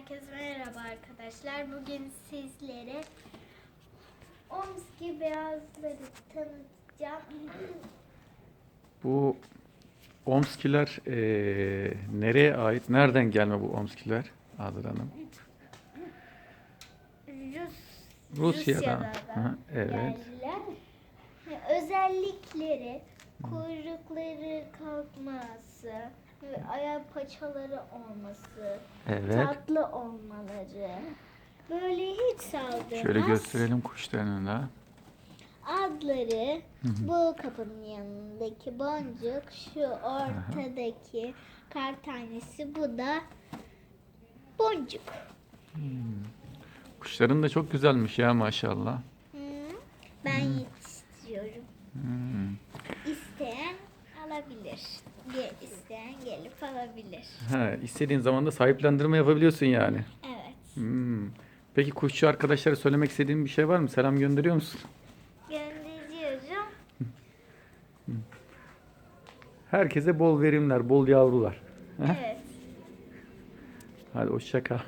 Herkese merhaba arkadaşlar. Bugün sizlere Omski beyazları tanıtacağım. Bu Omskiler eee, nereye ait? Nereden gelme bu Omskiler Adır Hanım? Rus, Rusya'dan. Rusya'dan evet. geldiler. Özellikleri kuyrukları kalkması ve ayak paçaları olması, Evet. tatlı olmaları. Böyle hiç saldırmaz. Şöyle gösterelim kuşlarını da. Adları bu kapının yanındaki boncuk, şu ortadaki kar tanesi, bu da boncuk. Kuşların da çok güzelmiş ya maşallah. Hı, Ben yetiştiriyorum. Hmm. İsteyen alabilir. Gel, isteyen gelip alabilir. Ha, istediğin zaman da sahiplendirme yapabiliyorsun yani. Evet. Hmm. Peki kuşçu arkadaşlara söylemek istediğin bir şey var mı? Selam gönderiyor musun? Gönderiyorum. Herkese bol verimler, bol yavrular. Heh. Evet. Hadi hoşça kal.